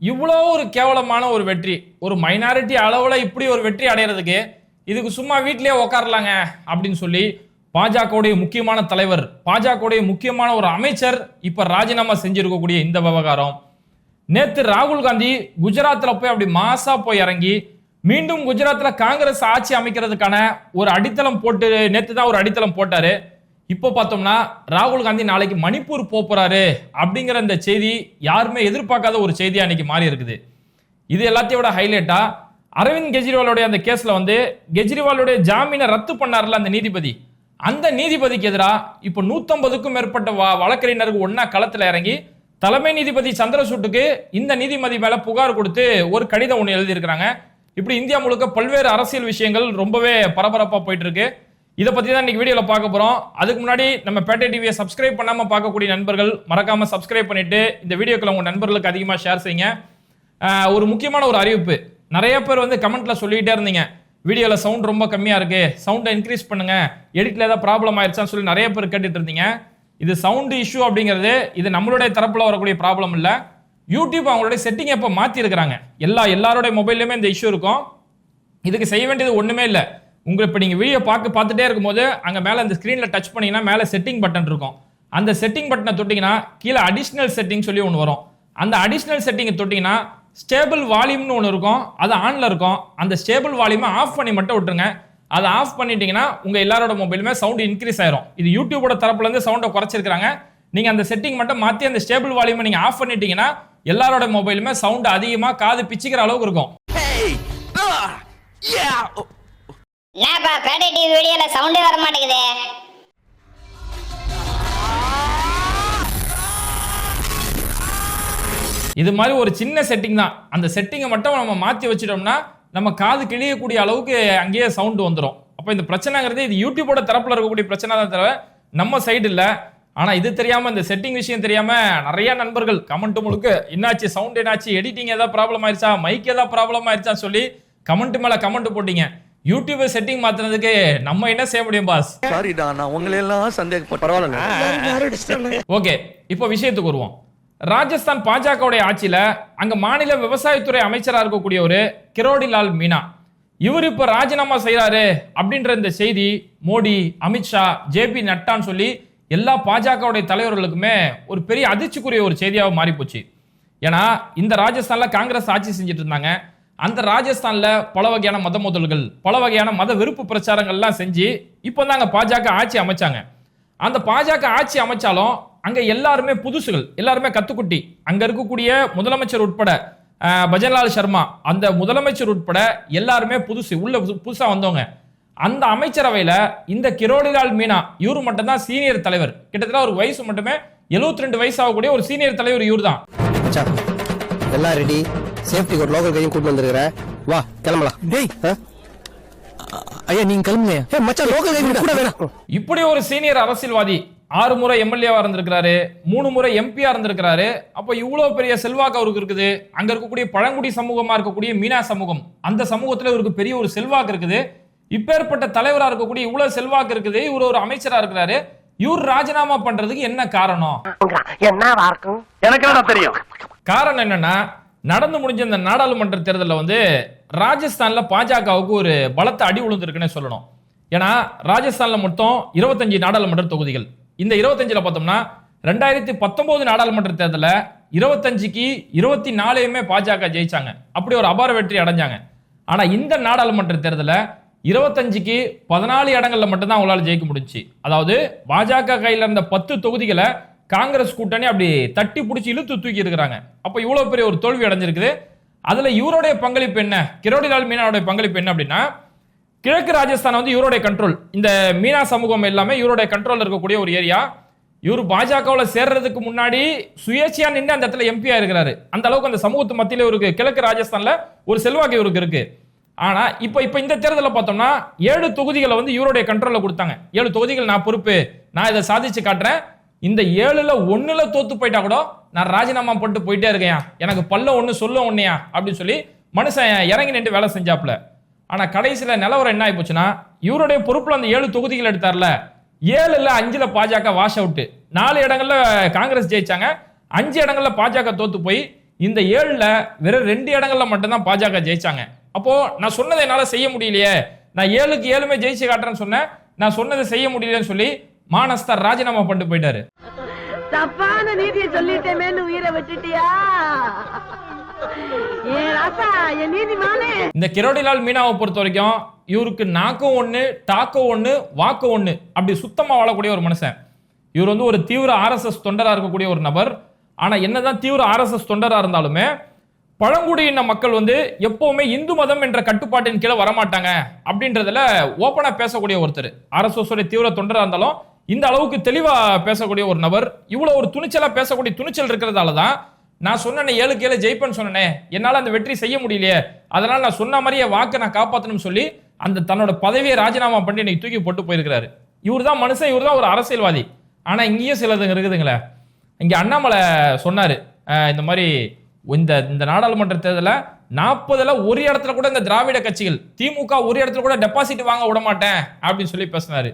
இவ்வளோ ஒரு கேவலமான ஒரு வெற்றி. ஒரு மைனாரிட்டி அளவில் இப்படி ஒரு வெற்றி அடையிறதுக்கு இதுக்கு சும்மா வீட்டிலேயே உக்காரலாங்க அப்படின்னு சொல்லி பாஜகவுடைய முக்கியமான தலைவர் பாஜகவுடைய முக்கியமான ஒரு அமைச்சர் இப்போ ராஜினாமா செஞ்சிருக்கக்கூடிய இந்த விவகாரம். நேற்று ராகுல் காந்தி குஜராத்தில் போய் அப்படி மாசா போய் இறங்கி மீண்டும் குஜராத்தில் காங்கிரஸ் ஆட்சி அமைக்கிறதுக்கான ஒரு அடித்தளம் போட்டு நேற்று தான் ஒரு அடித்தளம் போட்டார். இப்போ பார்த்தோம்னா ராகுல் காந்தி நாளைக்கு மணிப்பூர் போப் போறாரு அப்படிங்கிற இந்த செய்தி யாருமே எதிர்பார்க்காத ஒரு செய்தி அன்னைக்கு மாறி இருக்குது. இது எல்லாத்தையும் விட ஹைலைட்டா அரவிந்த் கெஜ்ரிவாலுடைய அந்த கேஸில் வந்து கெஜ்ரிவாலுடைய ஜாமீனை ரத்து பண்ணார்ல அந்த நீதிபதி. அந்த நீதிபதிக்கு எதிராக இப்போ நூற்றம்பதுக்கும் மேற்பட்ட வ- வழக்கறிஞர்கள் ஒன்றா களத்தில் இறங்கி தலைமை நீதிபதி சந்திரசூட்டுக்கு இந்த நீதிபதி மேலே புகார் கொடுத்து ஒரு கடிதம் ஒன்று எழுதியிருக்கிறாங்க. இப்படி இந்தியா முழுக்க பல்வேறு அரசியல் விஷயங்கள் ரொம்பவே பரபரப்பாக போயிட்டு இருக்கு. இதை பத்தி தான் இன்னைக்கு வீடியோல பார்க்க போறோம். அதுக்கு முன்னாடி நம்ம பேட்டை டிவியை சப்ஸ்கிரைப் பண்ணாம பார்க்கக்கூடிய நண்பர்கள் மறக்காம சப்ஸ்கிரைப் பண்ணிட்டு இந்த வீடியோக்களை உங்க நண்பர்களுக்கு அதிகமா ஷேர் செய்யுங்க. ஒரு முக்கியமான ஒரு அறிவிப்பு. நிறைய பேர் வந்து கமெண்ட்ல சொல்லிட்டே இருந்தீங்க. வீடியோல சவுண்ட் ரொம்ப கம்மியா இருக்கு. சவுண்டை இன்க்ரீஸ் பண்ணுங்க. எடிட்ல ஏதாவது ப்ராப்ளம் ஆயிடுச்சான்னு சொல்லி நிறைய பேர் கேட்டுட்டு இருந்தீங்க. இது சவுண்ட் இஷ்யூ அப்படிங்கிறது இது நம்மளுடைய தரப்புல வரக்கூடிய ப்ராப்ளம் இல்ல. யூடியூப் அவங்களுடைய செட்டிங் எப்போ மாத்தி இருக்கிறாங்க எல்லா எல்லாருடைய மொபைல்லையுமே இந்த இஷ்யூ இருக்கும். இதுக்கு செய்ய வேண்டியது ஒண்ணுமே இல்லை. உங்களை இப்போ நீங்கள் வீடியோ பார்க்க பார்த்துட்டே இருக்கும்போது அங்கே மேலே அந்த ஸ்க்ரீனில் டச் பண்ணீங்கன்னா மேலே செட்டிங் பட்டன் இருக்கும். அந்த செட்டிங் பட்டனை தொட்டிங்கன்னா கீழே அடிஷ்னல் செட்டிங் சொல்லி ஒன்று வரும். அந்த அடிஷ்னல் செட்டிங்கை தொட்டிங்கன்னா ஸ்டேபிள் வால்யூம்னு ஒன்று இருக்கும். அது ஆனில் இருக்கும். அந்த ஸ்டேபிள் வால்யூமை ஆஃப் பண்ணி மட்டும் விட்டுருங்க. அதை ஆஃப் பண்ணிட்டீங்கன்னா உங்கள் எல்லாரோட மொபைலுமே சவுண்ட் இன்க்ரீஸ் ஆயிரும். இது யூடியூபோட தரப்புலேருந்து சவுண்டை குறைச்சிருக்காங்க நீங்கள் அந்த செட்டிங் மட்டும் மாற்றி அந்த ஸ்டேபிள் வால்யூமை நீங்கள் ஆஃப் பண்ணிட்டீங்கன்னா எல்லாரோட மொபைலுமே சவுண்ட் அதிகமாக காது பிச்சுக்கிற அளவுக்கு இருக்கும். Uh, என்னப்பா பேட்டை டிவி வீடியோல சவுண்டே வர மாட்டேங்குதே இது மாதிரி ஒரு சின்ன செட்டிங் தான். அந்த செட்டிங்கை மட்டும் நம்ம மாற்றி வச்சிட்டோம்னா நம்ம காது கிழியக்கூடிய அளவுக்கு அங்கேயே சவுண்டு வந்துடும் அப்போ இந்த பிரச்சனைங்கிறது இது யூடியூபோட தரப்பில் இருக்கக்கூடிய பிரச்சனை தான் தவிர நம்ம சைடு இல்லை. ஆனால் இது தெரியாமல் இந்த செட்டிங் விஷயம் தெரியாமல் நிறைய நண்பர்கள் கமெண்ட் முழுக்க என்னாச்சு சவுண்ட் என்னாச்சு? எடிட்டிங் ஏதாவது ப்ராப்ளம் ஆயிருச்சா? மைக் ஏதாவது ப்ராப்ளம் ஆயிடுச்சான்னு சொல்லி கமெண்ட் மேலே கமெண்ட் போட்டீங்க. யூடியூப் செட்டிங் மாத்துறதுக்கு நம்ம என்ன செய்ய முடியும் பாஸ் சாரிடா நான் உங்களை எல்லாம் சந்தேகப்பட்ட பரவாயில்ல ஓகே இப்போ விஷயத்துக்கு வருவோம். ராஜஸ்தான் பாஜகவுடைய ஆட்சியில அங்க மாநில விவசாயத்துறை அமைச்சரா இருக்கக்கூடிய ஒரு கிரோடிலால் மீனா. இவர் இப்ப ராஜினாமா செய்யறாரு அப்படின்ற இந்த செய்தி மோடி அமித்ஷா ஜேபி நட்டான்னு சொல்லி எல்லா பாஜகவுடைய தலைவர்களுக்குமே ஒரு பெரிய அதிர்ச்சிக்குரிய ஒரு செய்தியாக மாறி போச்சு ஏன்னா இந்த ராஜஸ்தான்ல காங்கிரஸ் ஆட்சி செஞ்சுட்டு இருந்தாங்க. அந்த ராஜஸ்தான்ல பல வகையான மத மோதல்கள் பல வகையான மத வெறுப்பு பிரச்சாரங்கள்லாம் செஞ்சு இப்போ தான் அங்கே பாஜக ஆட்சி அமைச்சாங்க. அந்த பாஜக ஆட்சி அமைச்சாலும் அங்க எல்லாருமே புதுசுகள் எல்லாருமே கத்துக்குட்டி. அங்க இருக்கக்கூடிய முதலமைச்சர் உட்பட பஜன்லால் சர்மா அந்த முதலமைச்சர் உட்பட எல்லாருமே புதுசு உள்ள புது- புதுசா வந்தவங்க. அந்த அமைச்சரவையில இந்த கிரோடிலால் மீனா இவரு மட்டும்தான் சீனியர் தலைவர். கிட்டத்தட்ட ஒரு வயசு மட்டுமே 72 ரெண்டு வயசு ஆகக்கூடிய ஒரு சீனியர் தலைவர் இவர் தான் எல்லாம் ரெடி சேஃப்டி ஒரு லோக்கல் கையும் கூட்டு வந்திருக்கிற. வா கிளம்பலாம். டேய். ஐயா நீங்க கிளம்புங்க. ஏ மச்சான் லோக்கல் கை கூட வேணாம். இப்படி ஒரு சீனியர் அரசியல்வாதி ஆறு முறை எம்எல்ஏவா இருந்திருக்கிறாரு மூணு முறை எம்பியா இருந்திருக்கிறாரு. அப்போ இவ்வளவு பெரிய செல்வாக்கு அவருக்கு இருக்குது. அங்க இருக்கக்கூடிய பழங்குடி சமூகமா இருக்கக்கூடிய மீனா சமூகம் அந்த சமூகத்துல இவருக்கு பெரிய ஒரு செல்வாக்கு இருக்குது. இப்பேற்பட்ட தலைவரா இருக்கக்கூடிய இவ்வளவு செல்வாக்கு இருக்குது. இவர் ஒரு அமைச்சரா இருக்கிறாரு. இவர் ராஜினாமா பண்றதுக்கு என்ன காரணம்? எனக்கு என்ன தெரியும்? காரணம் என்னன்னா நடந்து முடிஞ்ச இந்த நாடாளுமன்ற தேர்தலில் வந்து ராஜஸ்தானில் பாஜகவுக்கு ஒரு பலத்த அடி விழுந்திருக்குன்னே சொல்லணும். ஏன்னா ராஜஸ்தானில் மொத்தம் இருபத்தஞ்சு நாடாளுமன்ற தொகுதிகள். இந்த இருபத்தஞ்சில் பார்த்தோம்னா ரெண்டாயிரத்தி பத்தொன்பது நாடாளுமன்ற தேர்தலில் இருபத்தஞ்சுக்கு இருபத்தி நாலையுமே பாஜக ஜெயிச்சாங்க. அப்படி ஒரு அபார வெற்றி அடைஞ்சாங்க. ஆனால் இந்த நாடாளுமன்ற தேர்தலில் இருபத்தஞ்சுக்கு பதினாலு இடங்களில் மட்டும்தான் அவங்களால ஜெயிக்க முடிஞ்சுச்சு. அதாவது பாஜக கையில் இருந்த பத்து தொகுதிகளை காங்கிரஸ் கூட்டணி அப்படி தட்டி பிடிச்சி இழுத்து தூக்கி இருக்கிறாங்க அப்போ இவ்வளோ பெரிய ஒரு தோல்வி அடைஞ்சிருக்குது. அதில் இவருடைய பங்களிப்பு என்ன? கிரோடிலால் மீனாவுடைய பங்களிப்பு என்ன அப்படின்னா கிழக்கு ராஜஸ்தான் வந்து இவருடைய கண்ட்ரோல் இந்த மீனா சமூகம் எல்லாமே இவருடைய கண்ட்ரோலில் இருக்கக்கூடிய ஒரு ஏரியா இவர் பாஜகவில் சேர்றதுக்கு முன்னாடி சுயேட்சையா நின்று அந்த இடத்துல எம்பியா இருக்கிறாரு. அந்த அளவுக்கு அந்த சமூகத்து மத்தியில் இவருக்கு கிழக்கு ராஜஸ்தான்ல ஒரு செல்வாக்கு இவருக்கு இருக்கு. ஆனா இப்போ இப்போ இந்த தேர்தலில் பார்த்தோம்னா ஏழு தொகுதிகளை வந்து இவருடைய கண்ட்ரோலில் கொடுத்தாங்க. ஏழு தொகுதிகள் நான் பொறுப்பு நான் இதை சாதிச்சு காட்டுறேன். இந்த ஏழுல ஒண்ணுல தோத்து போயிட்டா கூட நான் ராஜினாமா போட்டு போயிட்டே இருக்கேன். எனக்கு பல்ல ஒண்ணு சொல்ல ஒண்ணையா? அப்படின்னு சொல்லி மனுஷன் இறங்கி நின்று வேலை செஞ்சாப்ல ஆனா கடைசியில நிலவரம் என்ன ஆகி போச்சுன்னா இவருடைய பொறுப்புல அந்த ஏழு தொகுதிகள் எடுத்தார்ல. ஏழுல அஞ்சுல பாஜக வாஷ் அவுட் நாலு இடங்கள்ல காங்கிரஸ் ஜெயிச்சாங்க. அஞ்சு இடங்கள்ல பாஜக தோத்து போய் இந்த ஏழுல வெறும் ரெண்டு இடங்கள்ல மட்டும்தான் பாஜக ஜெயிச்சாங்க. அப்போ நான் சொன்னதை என்னால செய்ய முடியலையே. நான் ஏழுக்கு ஏழுமே ஜெயிச்சு காட்டுறேன்னு சொன்னேன். நான் சொன்னதை செய்ய முடியலன்னு சொல்லி மானஸ்தர் ராஜினாமா பண்ணிட்டு போயிட்டாரு. தப்பான நீதியை சொல்லிட்டேமேன்னு உயிரை நீதிமானே. இந்த கிரோடிலால் மீனாவை பொறுத்த வரைக்கும் இவருக்கு நாக்கும் ஒண்ணு டாக்கும் ஒண்ணு வாக்கும் ஒண்ணு. அப்படி சுத்தமா வாழக்கூடிய ஒரு மனுஷன். இவர் வந்து ஒரு தீவிர ஆர்எஸ்எஸ் தொண்டரா இருக்கக்கூடிய ஒரு நபர். ஆனா என்னதான் தீவிர ஆர்எஸ்எஸ் தொண்டரா இருந்தாலுமே பழங்குடியின மக்கள் வந்து எப்பவுமே இந்து மதம் என்ற கட்டுப்பாட்டின் கீழே வரமாட்டாங்க. அப்படின்றதுல ஓப்பனா பேசக்கூடிய ஒருத்தர். ஆர்எஸ்எஸ் தீவிர தொண்டரா இருந்தாலும் இந்த அளவுக்கு தெளிவாக பேசக்கூடிய ஒரு நபர் இவ்வளோ ஒரு துணிச்சலாக பேசக்கூடிய துணிச்சல் இருக்கிறதால தான் நான் சொன்னேனே ஏழுக்கு ஏழு ஜெயிப்பேன்னு சொன்னேனே என்னால் அந்த வெற்றி செய்ய முடியலையே அதனால் நான் சொன்ன மாதிரியே வாக்கை நான் காப்பாற்றணும்னு சொல்லி அந்த தன்னோட பதவியை ராஜினாமா பண்ணி இன்னைக்கு தூக்கி போட்டு போயிருக்கிறாரு. இவர் தான் மனுஷன் இவர் தான் ஒரு அரசியல்வாதி. ஆனால் இங்கேயும் சிலது இருக்குதுங்களே. இங்கே அண்ணாமலை சொன்னார் இந்த மாதிரி இந்த இந்த நாடாளுமன்ற தேர்தலில் நாற்பதில் ஒரு இடத்துல கூட இந்த திராவிட கட்சிகள் திமுக ஒரு இடத்துல கூட டெபாசிட் வாங்க விட மாட்டேன் அப்படின்னு சொல்லி பேசினாரு.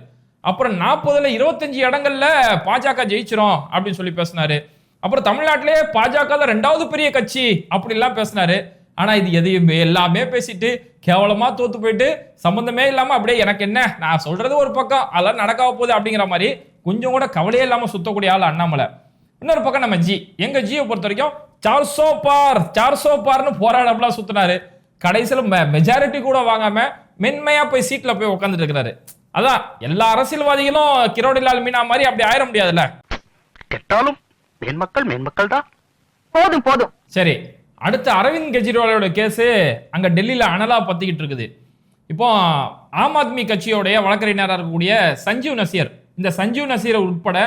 அப்புறம் நாற்பதுல இருபத்தஞ்சு இடங்கள்ல பாஜக ஜெயிச்சிரும் அப்படின்னு சொல்லி பேசினாரு. அப்புறம் தமிழ்நாட்டிலே பாஜக தான் ரெண்டாவது பெரிய கட்சி அப்படிலாம் பேசினாரு. ஆனா இது எதையுமே எல்லாமே பேசிட்டு கேவலமா தோத்து போயிட்டு சம்பந்தமே இல்லாம அப்படியே எனக்கு என்ன நான் சொல்றது ஒரு பக்கம் அதெல்லாம் நடக்காக போகுது அப்படிங்கிற மாதிரி கொஞ்சம் கூட கவலையே இல்லாம சுத்தக்கூடிய ஆள் அண்ணாமலை. இன்னொரு பக்கம் நம்ம ஜி எங்க ஜியை பொறுத்த வரைக்கும் சார்சோ பார் சார்சோ பார்னு போராடப்பெல்லாம் சுத்தினாரு. கடைசியில் மெஜாரிட்டி கூட வாங்காம மென்மையா போய் சீட்ல போய் உட்காந்துட்டு இருக்கிறாரு. அதான் எல்லா அரசியல்வாதிகளும் கிரோடிலால் மீனா மாதிரி அப்படி ஆயிட முடியாதுல்ல? கெட்டாலும் மேன்மக்கள் மேன்மக்கள் தான் போதும் போதும். சரி அடுத்து அரவிந்த் கெஜ்ரிவாலோட கேஸ் அங்க டெல்லியில அனலா பத்திக்கிட்டு இருக்குது. இப்போ ஆம் ஆத்மி கட்சியோடைய வழக்கறிஞராக இருக்கக்கூடிய சஞ்சீவ் நசீர். இந்த சஞ்சீவ் நசீர் உட்பட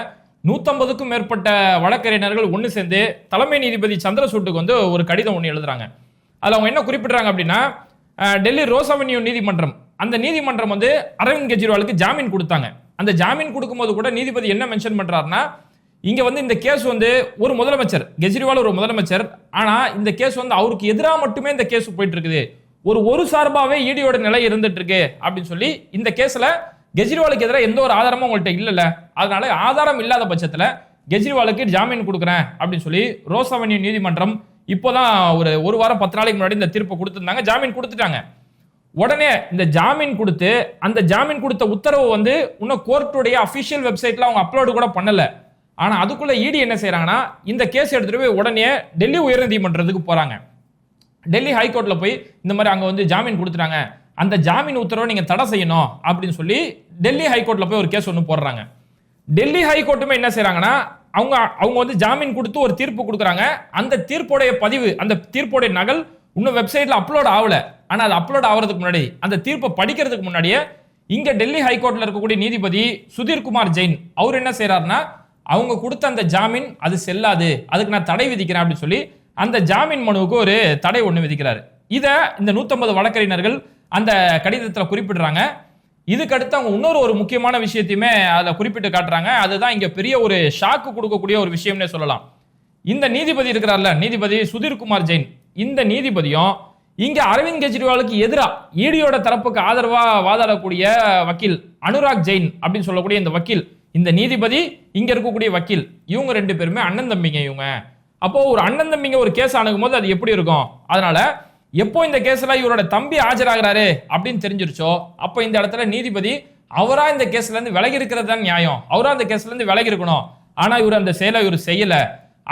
நூத்தம்பதுக்கும் மேற்பட்ட வழக்கறிஞர்கள் ஒன்று சேர்ந்து தலைமை நீதிபதி சந்திரசூட்டுக்கு வந்து ஒரு கடிதம் ஒன்று எழுதுறாங்க. அதில் அவங்க என்ன குறிப்பிடுறாங்க அப்படின்னா டெல்லி ரோஸ் அவென்யூ நீதிமன்றம் அந்த நீதிமன்றம் வந்து அரவிந்த் கெஜ்ரிவாலுக்கு ஜாமீன் கொடுத்தாங்க. அந்த ஜாமீன் கொடுக்கும்போது கூட நீதிபதி என்ன மென்ஷன் பண்ணுறாருன்னா இங்கே வந்து இந்த கேஸ் வந்து ஒரு முதலமைச்சர் கெஜ்ரிவால் ஒரு முதலமைச்சர் ஆனால் இந்த கேஸ் வந்து அவருக்கு எதிராக மட்டுமே இந்த கேஸ் போயிட்டு இருக்குது ஒரு ஒரு சார்பாகவே ஈடியோட நிலை இருந்துட்டு இருக்கு அப்படின்னு சொல்லி இந்த கேஸில் கெஜ்ரிவாலுக்கு எதிராக எந்த ஒரு ஆதாரமும் உங்கள்கிட்ட இல்லைல்ல. அதனால ஆதாரம் இல்லாத பட்சத்தில் கெஜ்ரிவாலுக்கு ஜாமீன் கொடுக்குறேன் அப்படின்னு சொல்லி ரோஸ் அவென்யூ நீதிமன்றம் இப்போதான் ஒரு ஒரு வாரம் பத்து நாளைக்கு முன்னாடி இந்த தீர்ப்பு கொடுத்துருந்தாங்க ஜாமீன் கொடுத்துட்டாங்க. உடனே இந்த ஜாமீன் கொடுத்து அந்த ஜாமீன் கொடுத்த உத்தரவு வந்து இன்னும் கோர்ட்டுடைய அஃபிஷியல் வெப்சைட்ல அவங்க அப்லோடு கூட பண்ணல. ஆனா அதுக்குள்ள இடி என்ன செய்கிறாங்கன்னா இந்த கேஸ் எடுத்துட்டு போய் உடனே டெல்லி உயர்நீதிமன்றத்துக்கு போறாங்க. டெல்லி ஹைகோர்ட்ல போய் இந்த மாதிரி அங்க வந்து ஜாமீன் கொடுத்துட்டாங்க. அந்த ஜாமீன் உத்தரவை நீங்க தடை செய்யணும் அப்படின்னு சொல்லி டெல்லி ஹைகோர்ட்ல போய் ஒரு கேஸ் ஒன்று போடுறாங்க. டெல்லி ஹைகோர்ட்டுமே என்ன செய்கிறாங்கன்னா அவங்க அவங்க வந்து ஜாமீன் கொடுத்து ஒரு தீர்ப்பு கொடுக்குறாங்க. அந்த தீர்ப்போடைய பதிவு அந்த தீர்ப்போடைய நகல் இன்னும் வெப்சைட்டில் அப்லோட் ஆகலை. ஆனால் அது அப்லோட் ஆகிறதுக்கு முன்னாடி அந்த தீர்ப்பை படிக்கிறதுக்கு முன்னாடியே இங்கே டெல்லி ஹைகோர்ட்டில் இருக்கக்கூடிய நீதிபதி சுதீர் குமார் ஜெயின் அவர் என்ன செய்கிறாருன்னா அவங்க கொடுத்த அந்த ஜாமீன் அது செல்லாது அதுக்கு நான் தடை விதிக்கிறேன் அப்படின்னு சொல்லி அந்த ஜாமீன் மனுவுக்கு ஒரு தடை ஒன்று விதிக்கிறாரு. இதை இந்த 150 வழக்கறிஞர்கள் அந்த கடிதத்தில் குறிப்பிடுறாங்க. இதுக்கடுத்து அவங்க இன்னொரு ஒரு முக்கியமான விஷயத்தையுமே அதில் குறிப்பிட்டு காட்டுறாங்க. அதுதான் இங்கே பெரிய ஒரு ஷாக்கு கொடுக்கக்கூடிய ஒரு விஷயம்னே சொல்லலாம். இந்த நீதிபதி இருக்கிறார்ல நீதிபதி சுதீர் குமார் ஜெயின் இந்த நீதிபதியும் இங்க அரவிந்த் கெஜ்ரிவாலுக்கு எதிராக ஈடியோட தரப்புக்கு ஆதரவா வாதாடக்கூடிய வக்கீல் அனுராக் ஜெயின் அப்படின்னு சொல்லக்கூடிய இந்த வக்கீல் இந்த நீதிபதி இங்க இருக்கக்கூடிய வக்கீல் இவங்க ரெண்டு பேருமே அண்ணன் தம்பிங்க இவங்க. அப்போ ஒரு அண்ணன் தம்பிங்க ஒரு கேஸ் அணுகும் போது அது எப்படி இருக்கும்? அதனால எப்போ இந்த கேஸில் இவரோட தம்பி ஆஜராகிறாரு அப்படின்னு தெரிஞ்சிருச்சோ அப்போ இந்த இடத்துல நீதிபதி அவரா இந்த கேஸ்ல இருந்து விலகி இருக்கிறது தான் நியாயம். அவரா அந்த கேஸ்ல இருந்து விலகி இருக்கணும். ஆனா இவர் அந்த செயலை இவர் செய்யல.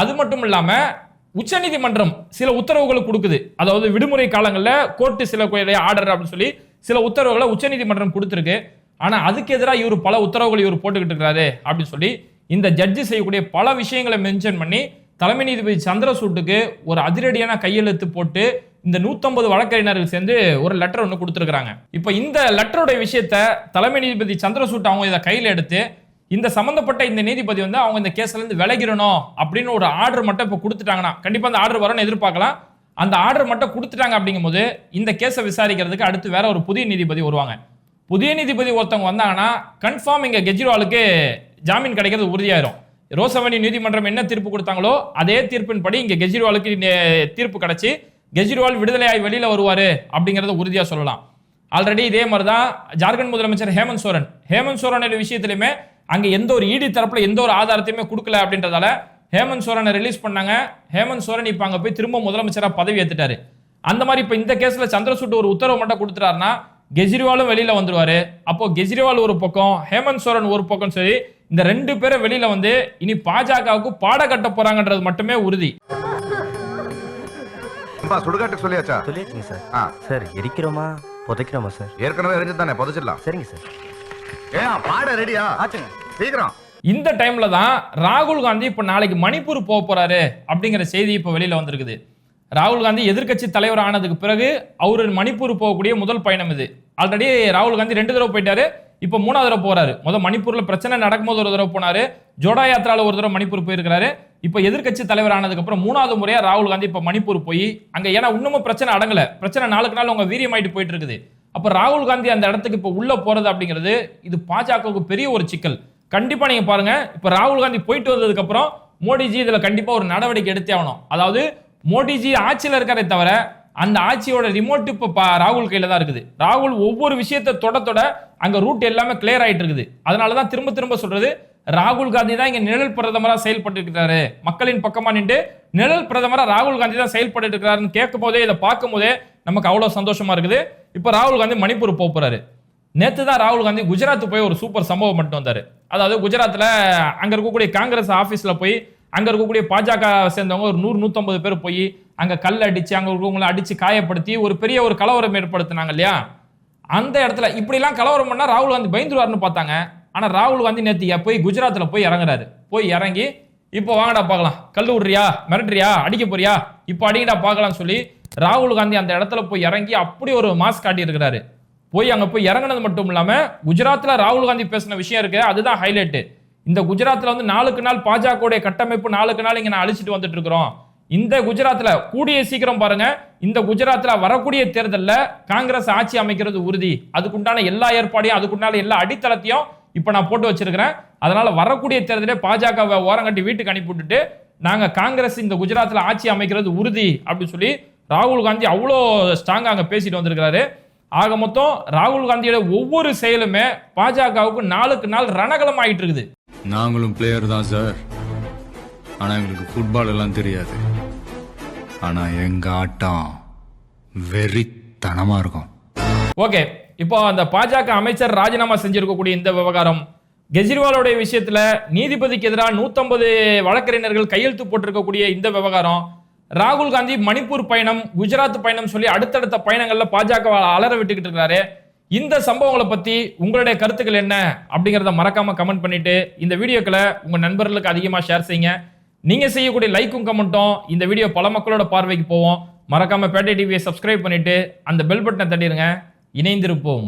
அது மட்டும் இல்லாம உச்சநீதிமன்றம் சில உத்தரவுகளை கொடுக்குது. அதாவது விடுமுறை காலங்களில் கோர்ட்டு சில ஆர்டர் அப்படின்னு சொல்லி சில உத்தரவுகளை உச்சநீதிமன்றம் கொடுத்துருக்கு. ஆனால் அதுக்கு எதிராக இவர் பல உத்தரவுகளை இவர் போட்டுக்கிட்டு இருக்கிறாரு அப்படின்னு சொல்லி இந்த ஜட்ஜி செய்யக்கூடிய பல விஷயங்களை மென்ஷன் பண்ணி தலைமை நீதிபதி சந்திரசூட்டுக்கு ஒரு அதிரடியான கையெழுத்து போட்டு இந்த 150 வழக்கறிஞர்கள் சேர்ந்து ஒரு லெட்டர் ஒன்று கொடுத்துருக்காங்க இப்போ இந்த லெட்டருடைய விஷயத்த தலைமை நீதிபதி சந்திரசூட் அவங்க இதை கையில் எடுத்து இந்த சம்மந்தப்பட்ட இந்த நீதிபதி வந்து அவங்க இந்த கேஸ்லேருந்து விலகிடணும் அப்படின்னு ஒரு ஆர்டர் மட்டும் இப்போ கொடுத்துட்டாங்கன்னா கண்டிப்பாக அந்த ஆர்டர் வரும்னு எதிர்பார்க்கலாம். அந்த ஆர்டர் மட்டும் கொடுத்துட்டாங்க அப்படிங்கும்போது இந்த கேஸை விசாரிக்கிறதுக்கு அடுத்து வேற ஒரு புதிய நீதிபதி வருவாங்க. புதிய நீதிபதி ஒருத்தவங்க வந்தாங்கன்னா கன்ஃபார்ம் இங்கே கெஜ்ரிவாலுக்கு ஜாமீன் கிடைக்கிறது உறுதியாயிரும். ரோசவனி நீதிமன்றம் என்ன தீர்ப்பு கொடுத்தாங்களோ அதே தீர்ப்பின்படி இங்கே கெஜ்ரிவாலுக்கு தீர்ப்பு கிடைச்சி கெஜ்ரிவால் விடுதலையாகி வெளியில் வருவார் அப்படிங்கிறத உறுதியாக சொல்லலாம். ஆல்ரெடி இதே மாதிரி தான் ஜார்க்கண்ட் முதலமைச்சர் ஹேமந்த் சோரன். ஹேமந்த் சோரனோட விஷயத்திலுமே அங்க எந்த ஒரு ஈடி தரப்புல எந்த ஒரு ஆதாரத்தையுமே கொடுக்கல அப்படின்றதால ஹேமந்த் சோரனை ரிலீஸ் பண்ணாங்க. ஹேமந்த் சோரன் இப்ப அங்க போய் திரும்ப முதலமைச்சரா பதவி ஏத்துட்டாரு. அந்த மாதிரி இப்ப இந்த கேஸ்ல சந்திரசூட் ஒரு உத்தரவு மட்டும் கொடுத்துட்டாருன்னா கெஜ்ரிவாலும் வெளியில வந்துருவாரு. அப்போ கெஜ்ரிவால் ஒரு பக்கம் ஹேமந்த் சோரன் ஒரு பக்கம் சரி இந்த ரெண்டு பேரும் வெளியில வந்து இனி பாஜகவுக்கு பாட கட்ட போறாங்கன்றது மட்டுமே உறுதி. சுடுகாட்டுக்கு சொல்லியாச்சா? சொல்லியாச்சுங்க சார். ஆ. சார் எரிக்கிறோமா புதைக்கிறோமா சார்? ஏற்கனவே எரிஞ்சு தானே புதைச்சிடலாம். சரிங்க சார். ஏன் பாட ரெடியா? ஆச்சுங்க. சீக்கிரம். இந்த டைம்ல தான் ராகுல் காந்தி இப்ப நாளைக்கு மணிப்பூர் போக போறாரு அப்படிங்கிற செய்தி இப்ப வெளியில வந்திருக்குது. ராகுல் காந்தி எதிர்க்கட்சி தலைவர் ஆனதுக்கு பிறகு அவர் மணிப்பூர் போகக்கூடிய முதல் பயணம் இது. ஆல்ரெடி ராகுல் காந்தி ரெண்டு தடவை போயிட்டாரு இப்ப மூணாவது தடவை போறாரு. முதல் மணிப்பூர்ல பிரச்சனை நடக்கும்போது ஒரு தடவை போனாரு ஜோடா யாத்திரால ஒரு தடவை மணிப்பூர் போயிருக்கிறாரு. இப்ப எதிர்க்கட்சி தலைவர் ஆனதுக்கு அப்புறம் மூணாவது முறையா ராகுல் காந்தி இப்ப மணிப்பூர் போய் அங்க ஏன்னா இன்னமும் பிரச்சனை அடங்கல. பிரச்சனை நாளுக்கு நாள் உங்க வீரியமாயிட்டு போயிட்டு இருக்குது. அப்ப ராகுல் காந்தி அந்த இடத்துக்கு இப்ப உள்ள போறது அப்படிங்கிறது இது பாஜகவுக்கு பெரிய ஒரு சிக்கல். கண்டிப்பா நீங்க பாருங்க. இப்ப ராகுல் காந்தி போயிட்டு வந்ததுக்கு அப்புறம் மோடிஜி இதுல கண்டிப்பா ஒரு நடவடிக்கை எடுத்தே ஆகணும். அதாவது மோடிஜி ஆட்சியில் இருக்காரே தவிர அந்த ஆட்சியோட ரிமோட் இப்ப ராகுல் கையில தான் இருக்குது. ராகுல் ஒவ்வொரு விஷயத்தை தொட தொட அங்க ரூட் எல்லாமே கிளியர் ஆயிட்டு இருக்குது. அதனாலதான் திரும்ப திரும்ப சொல்றது ராகுல் காந்தி தான் இங்க நிழல் பிரதமரா செயல்பட்டு இருக்கிறாரு. மக்களின் பக்கமா நின்று நிழல் பிரதமரா ராகுல் காந்தி தான் செயல்பட்டு இருக்கிறாருன்னு கேட்கும் போதே இதை பார்க்கும் போதே நமக்கு அவ்வளவு சந்தோஷமா இருக்குது. இப்ப ராகுல் காந்தி மணிப்பூர் போக நேற்று தான் ராகுல் காந்தி குஜராத் போய் ஒரு சூப்பர் சம்பவம் மட்டும் வந்தார். அதாவது குஜராத்தில் அங்கே இருக்கக்கூடிய காங்கிரஸ் ஆஃபீஸில் போய் அங்கே இருக்கக்கூடிய பாஜக சேர்ந்தவங்க ஒரு நூறு நூற்றம்பது பேர் போய் அங்கே கல் அடித்து அங்கே இருக்கவங்களை அடிச்சு காயப்படுத்தி ஒரு பெரிய ஒரு கலவரம் ஏற்படுத்தினாங்க இல்லையா? அந்த இடத்துல இப்படிலாம் கலவரம் பண்ணால் ராகுல் காந்தி பயந்துருவாருன்னு பார்த்தாங்க. ஆனால் ராகுல் காந்தி நேற்று போய் குஜராத்தில் போய் இறங்குறாரு. போய் இறங்கி இப்போ வாங்கடா பார்க்கலாம். கல் விடுறியா மிரட்டுறியா? அடிக்க போறியா? இப்போ அடிங்கடா பார்க்கலாம்னு சொல்லி ராகுல் காந்தி அந்த இடத்துல போய் இறங்கி அப்படி ஒரு மாஸ்க் காட்டியிருக்கிறாரு. போய் அங்கே போய் இறங்குனது மட்டும் இல்லாமல் குஜராத்தில் ராகுல் காந்தி பேசின விஷயம் இருக்கு. அதுதான் ஹைலைட்டு இந்த குஜராத்தில் வந்து நாளுக்கு நாள் பாஜகவுடைய கட்டமைப்பு நாளுக்கு நாள் இங்கே நான் அழிச்சிட்டு வந்துட்டு இருக்கிறோம். இந்த குஜராத்தில் கூடிய சீக்கிரம் பாருங்க. இந்த குஜராத்தில் வரக்கூடிய தேர்தலில் காங்கிரஸ் ஆட்சி அமைக்கிறது உறுதி. அதுக்குண்டான எல்லா ஏற்பாடையும் அதுக்குண்டான எல்லா அடித்தளத்தையும் இப்போ நான் போட்டு வச்சிருக்கிறேன். அதனால வரக்கூடிய தேர்தலே பாஜகவை ஓரங்கட்டி வீட்டுக்கு அனுப்பி விட்டுட்டு நாங்கள் காங்கிரஸ் இந்த குஜராத்தில் ஆட்சி அமைக்கிறது உறுதி அப்படின்னு சொல்லி ராகுல் காந்தி அவ்வளோ ஸ்ட்ராங்காக அங்கே பேசிட்டு வந்திருக்கிறாரு. ஆக மொத்தம் ராகுல் காந்தியோட ஒவ்வொரு செயலுமே பாஜகவுக்கு நாளுக்கு நாள் ரணகலம் ஆயிட்டு இருக்குது நாங்களும் பிளேயர் தான் சார் ஆனா எங்களுக்கு ஃபுட்பால் எல்லாம் தெரியாது. ஆனா எங்க ஆட்டம் வெறித்தனமா இருக்கும். ஓகே இப்போ அந்த பாஜக அமைச்சர் ராஜினாமா செஞ்சிருக்கக்கூடிய இந்த விவகாரம் கெஜ்ரிவாலோடைய விஷயத்துல நீதிபதிக்கு எதிராக நூத்தம்பது வழக்கறிஞர்கள் கையெழுத்து போட்டிருக்கக்கூடிய இந்த விவகாரம் ராகுல் காந்தி மணிப்பூர் பயணம் குஜராத் பயணம் சொல்லி அடுத்தடுத்த பயணங்கள்ல பாஜக அலற விட்டுக்கிட்டு இருக்கிறாரு இந்த சம்பவங்களை பத்தி உங்களுடைய கருத்துக்கள் என்ன அப்படிங்கிறத மறக்காம கமெண்ட் பண்ணிட்டு இந்த வீடியோக்களை உங்க நண்பர்களுக்கு அதிகமா ஷேர் செய்யுங்க. நீங்க செய்யக்கூடிய லைக்கும் கமெண்ட்டும் இந்த வீடியோ பல மக்களோட பார்வைக்கு போவோம். மறக்காம பேட்டை டிவியை சப்ஸ்கிரைப் பண்ணிட்டு அந்த பெல் பட்டனை தட்டிடுங்க. இணைந்திருப்போம்.